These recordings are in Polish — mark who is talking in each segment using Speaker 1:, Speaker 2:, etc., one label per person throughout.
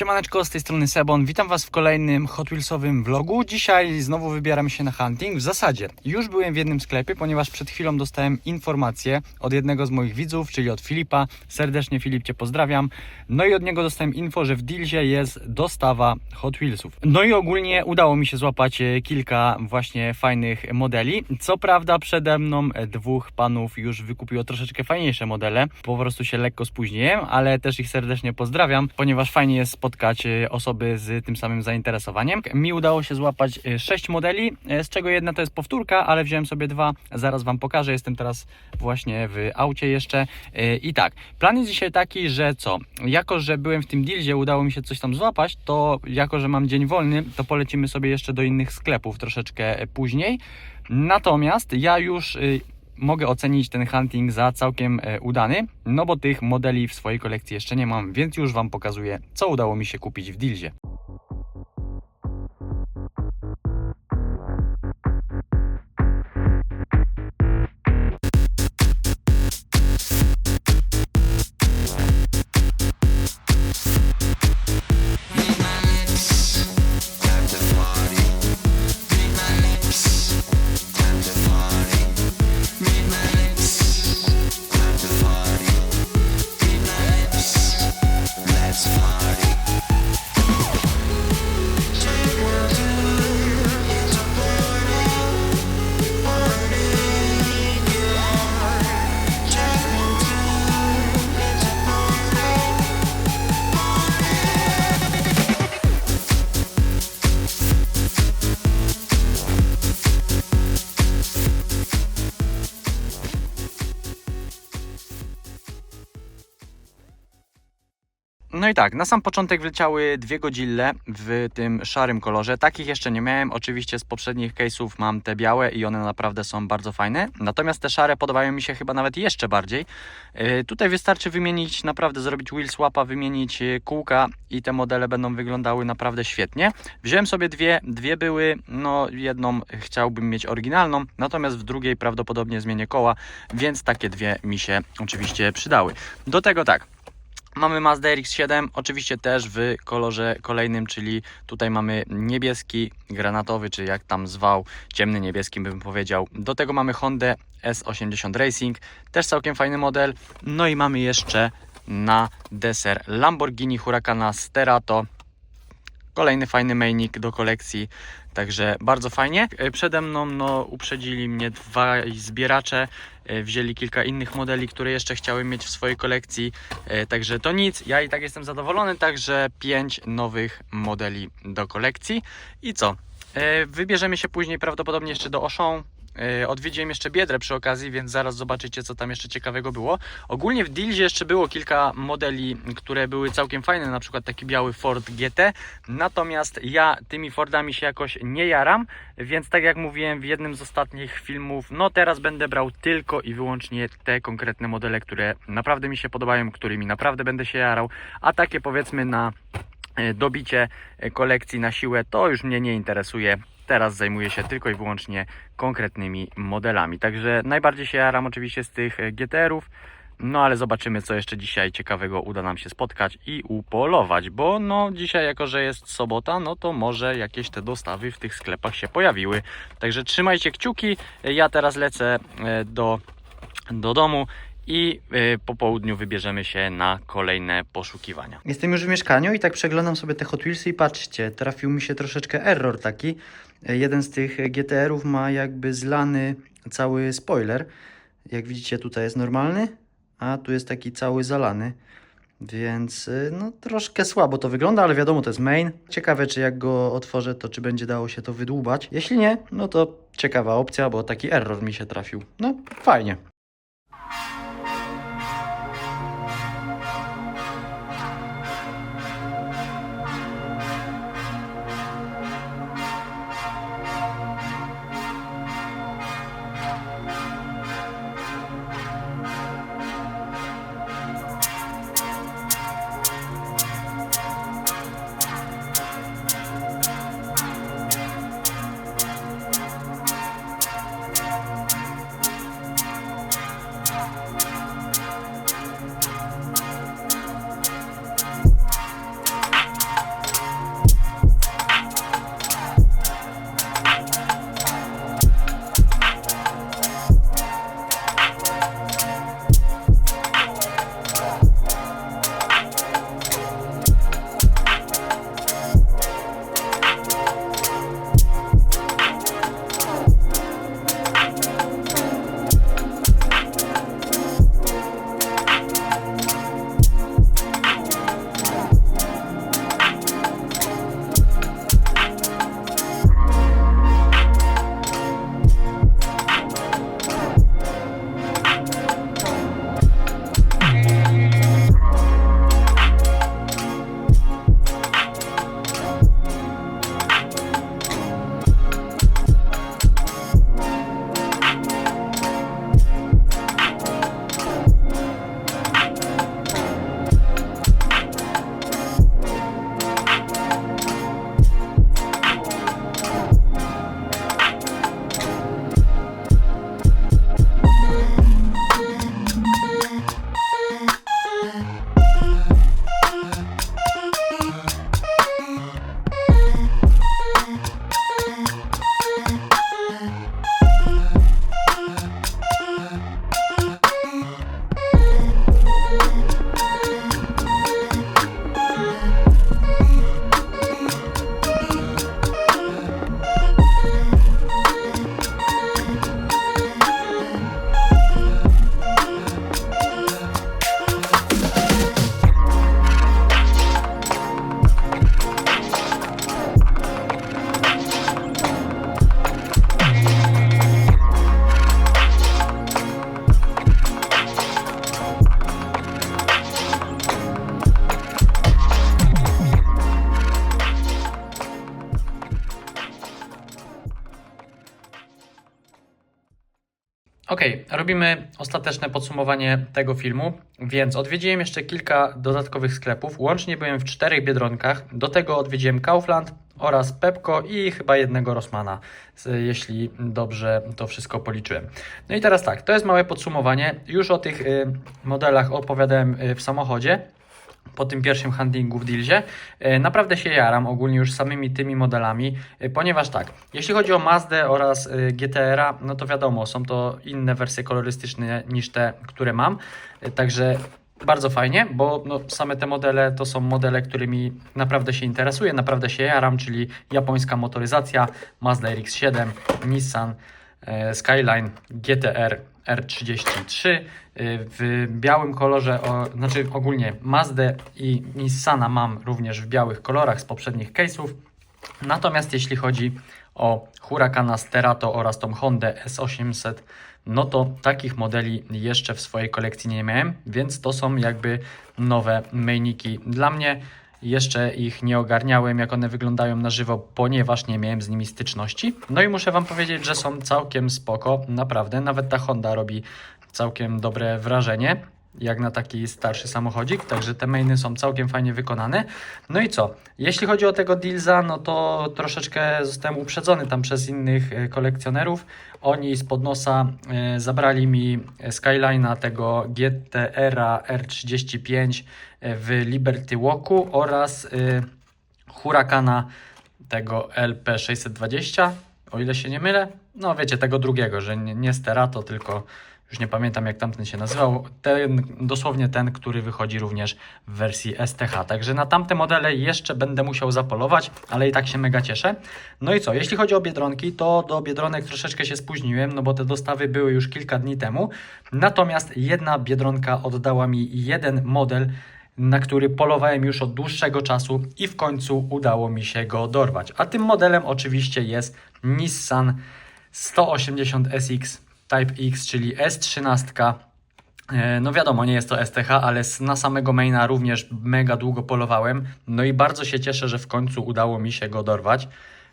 Speaker 1: Siemaneczko, z tej strony Sebon. Witam Was w kolejnym Hot Wheelsowym vlogu. Dzisiaj znowu wybieram się na hunting. W zasadzie już byłem w jednym sklepie, ponieważ przed chwilą dostałem informację od jednego z moich widzów, czyli od Filipa. Serdecznie Filip Cię pozdrawiam. No i od niego dostałem info, że w Dealzie jest dostawa Hot Wheelsów. No i ogólnie udało mi się złapać e, kilka właśnie fajnych modeli. Co prawda przede mną e, dwóch panów już wykupiło troszeczkę fajniejsze modele. Po prostu się lekko spóźniłem, ale też ich serdecznie pozdrawiam, ponieważ fajnie jest spotkać e, osoby z tym samym zainteresowaniem. Mi udało się złapać 6 modeli, e, z czego jedna to jest powtórka, ale wziąłem sobie dwa, zaraz Wam pokażę. Jestem teraz właśnie w aucie jeszcze. E, I tak, plan jest dzisiaj taki, że co? Jako, że byłem w tym dealzie, udało mi się coś tam złapać, to jako, że mam dzień wolny, to polecimy sobie jeszcze do innych sklepów troszeczkę e, później. Natomiast ja już mogę ocenić ten hunting za całkiem e, udany, no bo tych modeli w swojej kolekcji jeszcze nie mam, więc już Wam pokazuję, co udało mi się kupić w Dealzie. I tak, na sam początek wleciały dwie godzille w tym szarym kolorze. Takich jeszcze nie miałem. Oczywiście z poprzednich case'ów mam te białe i one naprawdę są bardzo fajne. Natomiast te szare podobają mi się chyba nawet jeszcze bardziej. Yy, tutaj wystarczy wymienić, naprawdę zrobić wheel swapa, wymienić yy, kółka i te modele będą wyglądały naprawdę świetnie. Wziąłem sobie dwie, dwie były, no jedną chciałbym mieć oryginalną, natomiast w drugiej prawdopodobnie zmienię koła, więc takie dwie mi się oczywiście przydały. Do tego tak, Mamy Mazda RX-7, oczywiście też w kolorze kolejnym, czyli tutaj mamy niebieski, granatowy, czy jak tam zwał, ciemny niebieski bym powiedział. Do tego mamy Hondę S80 Racing, też całkiem fajny model. No i mamy jeszcze na deser Lamborghini Huracana Sterato. Kolejny fajny mainik do kolekcji, także bardzo fajnie. E, Przede mną no, uprzedzili mnie dwaj zbieracze, e, wzięli kilka innych modeli, które jeszcze chciałem mieć w swojej kolekcji, e, także to nic, ja i tak jestem zadowolony, także pięć nowych modeli do kolekcji. I co? Wybierzemy się później prawdopodobnie jeszcze do E, Odwiedziłem jeszcze Biedrę przy okazji, więc zaraz zobaczycie, co tam jeszcze ciekawego było. Ogólnie w Dealzie jeszcze było kilka modeli, które były całkiem fajne, na przykład taki biały Ford GT. Natomiast ja tymi Fordami się jakoś nie jaram, więc tak jak mówiłem w jednym z ostatnich filmów, no teraz będę brał tylko i wyłącznie te konkretne modele, które naprawdę mi się podobają, którymi naprawdę będę się jarał, a takie powiedzmy na e, dobicie e, kolekcji na siłę, to już mnie nie interesuje. Teraz zajmuję się tylko i wyłącznie konkretnymi modelami. Także najbardziej się jaram oczywiście z tych e, GTR-ów. No ale zobaczymy, co jeszcze dzisiaj ciekawego uda nam się spotkać i upolować, bo no dzisiaj, jako że jest sobota, no to może jakieś te dostawy w tych sklepach się pojawiły. Także trzymajcie kciuki. Ja teraz lecę e, do, do domu i e, po południu wybierzemy się na kolejne poszukiwania. Jestem już w mieszkaniu i tak przeglądam sobie te Hot Wheelsy i patrzcie, trafił mi się troszeczkę error taki. Jeden z tych GTR-ów ma jakby zlany cały spoiler. Jak widzicie tutaj jest normalny, a tu jest taki cały zalany. Więc y, no troszkę słabo to wygląda, ale wiadomo to jest main. Ciekawe czy jak go otworzę to czy będzie dało się to wydłubać. Jeśli nie, no to ciekawa opcja, bo taki error mi się trafił. No fajnie. Okej, robimy ostateczne podsumowanie tego filmu, więc odwiedziłem jeszcze kilka dodatkowych sklepów. Łącznie byłem w czterech biedronkach. Do tego odwiedziłem Kaufland oraz Pepko i chyba jednego Rossmana, z- jeśli dobrze to wszystko policzyłem. No i teraz tak, to jest małe podsumowanie. Już o tych y, modelach opowiadałem y, w samochodzie po tym pierwszym handlingu w Dealsie. E, Naprawdę się jaram ogólnie już samymi tymi modelami, e, ponieważ tak, jeśli chodzi o Mazdę oraz e, GTR-a, no to wiadomo, są to inne wersje kolorystyczne niż te, które mam, także bardzo fajnie, bo no, same te modele to są modele, którymi naprawdę się interesuję, naprawdę się jaram, czyli japońska motoryzacja, Mazda RX-7, Nissan, Skyline, GTR R33 y, w białym kolorze, o, znaczy ogólnie Mazdę i Nissana mam również w białych kolorach z poprzednich case'ów. Natomiast jeśli chodzi o Huracana Sterato oraz tą Hondę S800, no to takich modeli jeszcze w swojej kolekcji nie miałem, więc to są jakby nowe mainiki dla mnie. Jeszcze ich nie ogarniałem, jak one wyglądają na żywo, ponieważ nie miałem z nimi styczności. No i muszę Wam powiedzieć, że są całkiem spoko, naprawdę. Nawet ta Honda robi całkiem dobre wrażenie, jak na taki starszy samochodzik, także te mainy są całkiem fajnie wykonane. No i co? Jeśli chodzi o tego Dealsa, no to troszeczkę zostałem uprzedzony tam przez innych e, kolekcjonerów. Oni spod nosa e, zabrali mi Skyline'a tego GTR R35 e, w Liberty Walku oraz Huracana tego LP620, o ile się nie mylę. No wiecie, tego drugiego, że nie, nie Sterato, tylko już nie pamiętam jak tamten się nazywał. Ten, dosłownie ten, który wychodzi również w wersji STH. Także na tamte modele jeszcze będę musiał zapolować, ale i tak się mega cieszę. No i co, jeśli chodzi o Biedronki, to do Biedronek troszeczkę się spóźniłem, no bo te dostawy były już kilka dni temu. Natomiast jedna Biedronka oddała mi jeden model, na który polowałem już od dłuższego czasu i w końcu udało mi się go dorwać. A tym modelem oczywiście jest Nissan 180 SX Type X, czyli S13. E, No wiadomo, nie jest to STH, ale na samego maina również mega długo polowałem. No i bardzo się cieszę, że w końcu udało mi się go dorwać.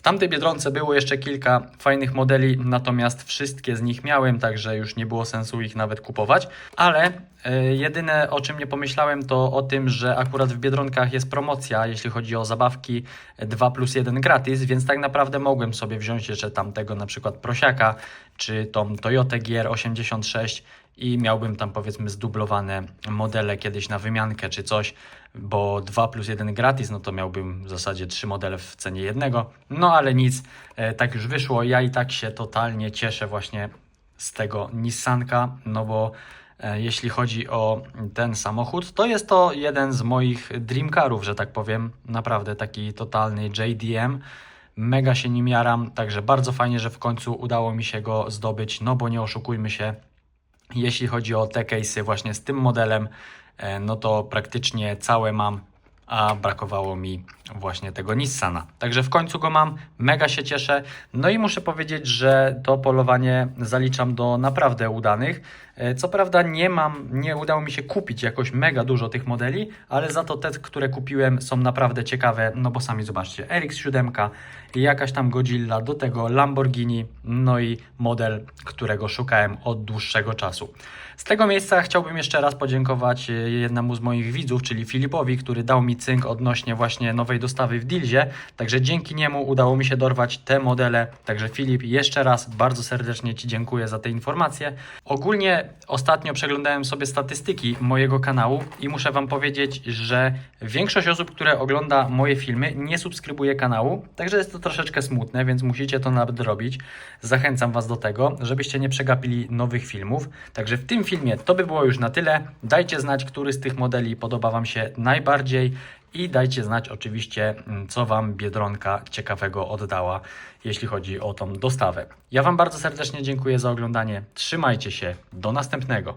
Speaker 1: W tamtej Biedronce było jeszcze kilka fajnych modeli, natomiast wszystkie z nich miałem, także już nie było sensu ich nawet kupować. Ale e, jedyne o czym nie pomyślałem to o tym, że akurat w Biedronkach jest promocja, jeśli chodzi o zabawki 2 plus 1 gratis, więc tak naprawdę mogłem sobie wziąć jeszcze tamtego na przykład Prosiaka, czy tą Toyota GR86 i miałbym tam powiedzmy zdublowane modele kiedyś na wymiankę czy coś, bo 2 plus 1 gratis, no to miałbym w zasadzie trzy modele w cenie jednego. No ale nic, e, tak już wyszło. Ja i tak się totalnie cieszę właśnie z tego Nissanka, no bo e, jeśli chodzi o ten samochód, to jest to jeden z moich dream carów, że tak powiem. Naprawdę taki totalny JDM. Mega się nim jaram, także bardzo fajnie, że w końcu udało mi się go zdobyć, no bo nie oszukujmy się, jeśli chodzi o te case'y właśnie z tym modelem, no to praktycznie całe mam, a brakowało mi właśnie tego Nissana. Także w końcu go mam, mega się cieszę. No i muszę powiedzieć, że to polowanie zaliczam do naprawdę udanych. E, Co prawda nie mam, nie udało mi się kupić jakoś mega dużo tych modeli, ale za to te, które kupiłem są naprawdę ciekawe, no bo sami zobaczcie, RX-7 i jakaś tam Godzilla, do tego Lamborghini, no i model, którego szukałem od dłuższego czasu. Z tego miejsca chciałbym jeszcze raz podziękować e, jednemu z moich widzów, czyli Filipowi, który dał mi cynk odnośnie właśnie nowej dostawy w Dealsie. Także dzięki niemu udało mi się dorwać te modele. Także Filip, jeszcze raz bardzo serdecznie Ci dziękuję za te informacje. Ogólnie ostatnio przeglądałem sobie statystyki mojego kanału i muszę Wam powiedzieć, że większość osób, które ogląda moje filmy, nie subskrybuje kanału. Także jest to troszeczkę smutne, więc musicie to nadrobić. Zachęcam Was do tego, żebyście nie przegapili nowych filmów. Także w tym filmie to by było już na tyle. Dajcie znać, który z tych modeli podoba Wam się najbardziej i dajcie znać oczywiście, mm, co Wam Biedronka ciekawego oddała, jeśli chodzi o tą dostawę. Ja Wam bardzo serdecznie dziękuję za oglądanie. Trzymajcie się. Do następnego.